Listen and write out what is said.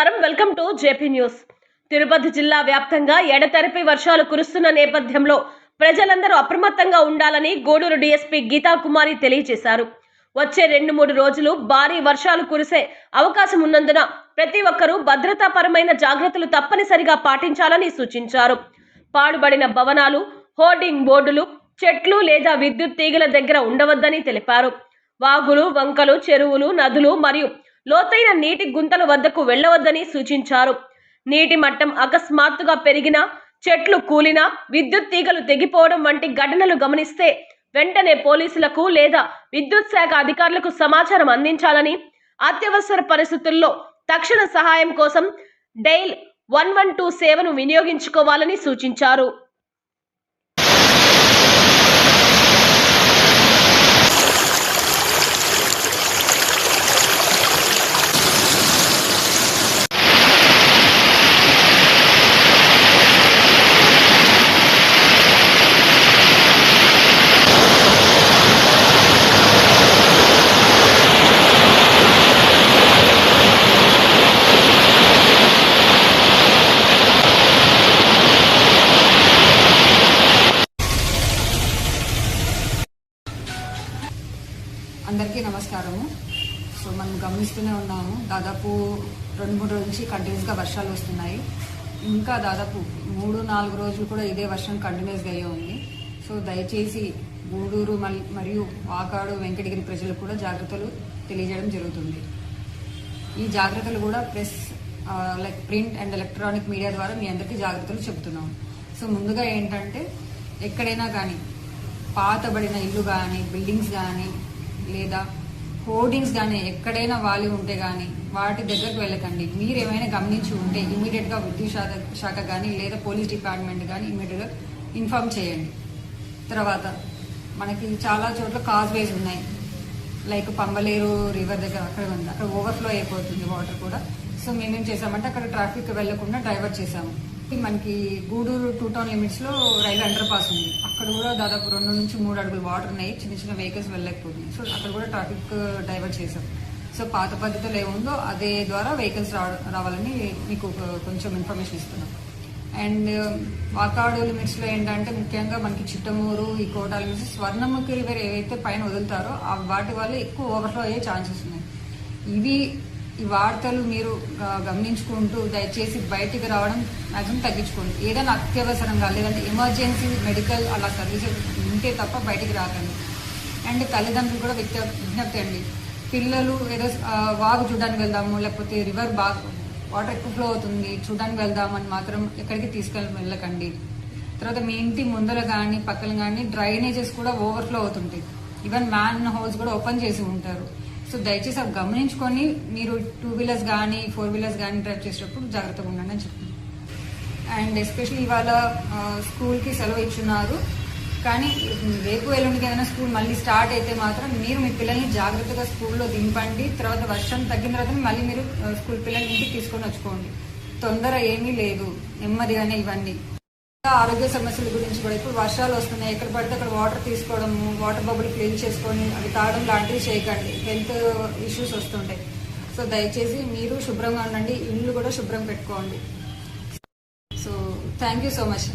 నమస్కారం. Welcome to JP news. Tirupati జిల్లా వ్యాప్తంగా ఎడతెరపి వర్షాలు కురుస్తున్న నేపథ్యంలో ప్రజలందరూ అప్రమత్తంగా ఉండాలని గూడూరు డీఎస్పీ గీతా కుమారి తెలియజేశారు. వచ్చే రెండు మూడు రోజులు భారీ వర్షాలు కురిసే అవకాశం ఉన్నందున ప్రతి ఒక్కరూ భద్రతాపరమైన జాగ్రత్తలు తప్పనిసరిగా పాటించాలని సూచించారు. పాడుబడిన భవనాలు హోర్డింగ్ బోర్డులు చెట్లు లేదా విద్యుత్ తీగల దగ్గర ఉండవద్దని తెలిపారు. వాగులు వంకలు చెరువులు నదులు మరియు లోతైన నీటి గుంతల వద్దకు వెళ్ళవద్దని సూచించారు. నీటి మట్టం అకస్మాత్తుగా పెరిగినా చెట్లు కూలినా విద్యుత్ తీగలు తెగిపోవడం వంటి ఘటనలు గమనిస్తే వెంటనే పోలీసులకు లేదా విద్యుత్ శాఖ అధికారులకు సమాచారం అందించాలని అత్యవసర పరిస్థితుల్లో తక్షణ సహాయం కోసం డైల్ వన్ వన్ టూ సేవను వినియోగించుకోవాలని సూచించారు. అందరికీ నమస్కారము. సో మనం గమనిస్తూనే ఉన్నాము. దాదాపు రెండు మూడు రోజుల నుంచి కంటిన్యూస్గా వర్షాలు వస్తున్నాయి. ఇంకా దాదాపు మూడు నాలుగు రోజులు కూడా ఇదే వర్షం కంటిన్యూస్గా అయ్యే ఉంది. సో దయచేసి గూడూరు మల్- మరియు వాకాడు వెంకటగిరి ప్రజలకు కూడా జాగ్రత్తలు తెలియజేయడం జరుగుతుంది. ఈ జాగ్రత్తలు కూడా press like print and electronic media ద్వారా మీ అందరికీ జాగ్రత్తలు చెప్తున్నాం సో ముందుగా ఏంటంటే ఎక్కడైనా కానీ పాతబడిన ఇల్లు కానీ బిల్డింగ్స్ కానీ లేదా హోర్డింగ్స్ కానీ ఎక్కడైనా వాలి ఉంటే కానీ వాటి దగ్గరకు వెళ్ళకండి. మీరు ఏమైనా గమనించి ఉంటే ఇమీడియట్గా విద్యుత్ శాఖ శాఖ కానీ లేదా పోలీస్ డిపార్ట్మెంట్ కానీ ఇమీడియట్గా ఇన్ఫార్మ్ చేయండి. తర్వాత మనకి చాలా చోట్ల కాజ్వేస్ ఉన్నాయి. లైక్ పంబలేరు రివర్ దగ్గర అక్కడ ఉంది. అక్కడ ఓవర్ఫ్లో అయిపోతుంది వాటర్ కూడా. సో మేమేం చేసామంటే అక్కడ ట్రాఫిక్ వెళ్ళకుండా డైవర్ట్ చేసాము మనకి గూడూరు టూ టౌన్ లిమిట్స్లో రైల్వే అండర్ పాస్ ఉంది. అక్కడ కూడా దాదాపు రెండు నుంచి మూడు అడుగులు వాటర్ ఉన్నాయి. చిన్న చిన్న వెహికల్స్ వెళ్ళలేకపోతుంది సో అక్కడ కూడా ట్రాఫిక్ డైవర్ట్ uh, చేశాం. సో పాత పద్ధతిలో ఏముందో అదే ద్వారా వెహికల్స్ రావాలని మీకు కొంచెం ఇన్ఫర్మేషన్ ఇస్తున్నాం. అండ్ uh, వాకాడు లిమిట్స్లో ఏంటంటే ముఖ్యంగా మనకి చిట్టమూరు ఈ కోట లిమిట్స్ స్వర్ణముఖి రివర్ ఏవైతే పైన వదులుతారో వాటి వల్ల ఎక్కువ ఓవర్ఫ్లో అయ్యే ఛాన్సెస్ ఉన్నాయి. ఇవి ఈ వార్తలు మీరు గమనించుకుంటూ దయచేసి బయటికి రావడం మాక్సిమం తగ్గించుకోండి. ఏదైనా అత్యవసరంగా లేదంటే ఎమర్జెన్సీ మెడికల్ అలా సర్వీసెస్ ఉంటే తప్ప బయటికి రాకండి. అండ్ తల్లిదండ్రులు కూడా విజ్ఞ విజ్ఞప్తి అండి. పిల్లలు ఏదో వాగు చూడడానికి వెళ్దాము లేకపోతే రివర్ బాగ్ వాటర్ ఎక్కువ ఫ్లో అవుతుంది చూడడానికి వెళ్దామని మాత్రం ఎక్కడికి తీసుకెళ్ళి వెళ్ళకండి. తర్వాత మీ ఇంటి ముందర కానీ పక్కన కానీ డ్రైనేజెస్ కూడా ఓవర్ఫ్లో అవుతుంటాయి. ఈవెన్ మ్యాన్ హోల్స్ కూడా ఓపెన్ చేసి ఉంటారు. సో దయచేసి అవి గమనించుకొని మీరు టూ వీలర్స్ కానీ ఫోర్ వీలర్స్ కానీ డ్రైవ్ చేసేటప్పుడు జాగ్రత్తగా ఉండండి అని చెప్తున్నాను. అండ్ ఎస్పెషల్లీ ఇవాళ స్కూల్కి సెలవు ఇచ్చున్నారు. కానీ రేపు ఎల్లుండికి ఏదైనా స్కూల్ మళ్ళీ స్టార్ట్ అయితే మాత్రం మీరు మీ పిల్లల్ని జాగ్రత్తగా స్కూల్లో దింపండి. తర్వాత వర్షం తగ్గిన తర్వాత మళ్ళీ మీరు స్కూల్ పిల్లల్ని ఇంటికి తీసుకొని వచ్చుకోండి. తొందర ఏమీ లేదు. నెమ్మదిగానే ఇవన్నీ. ఆరోగ్య సమస్యల గురించి కూడా ఇప్పుడు వర్షాలు వస్తున్నాయి. ఎక్కడ పడితే అక్కడ వాటర్ తీసుకోవడం వాటర్ బబుల్ క్లీన్ చేసుకొని అవి తాగడం లాంటివి చేయకండి. హెల్త్ ఇష్యూస్ వస్తుంటాయి. సో దయచేసి మీరు శుభ్రంగా ఉండండి. ఇల్లు కూడా శుభ్రం పెట్టుకోండి. So thank you so much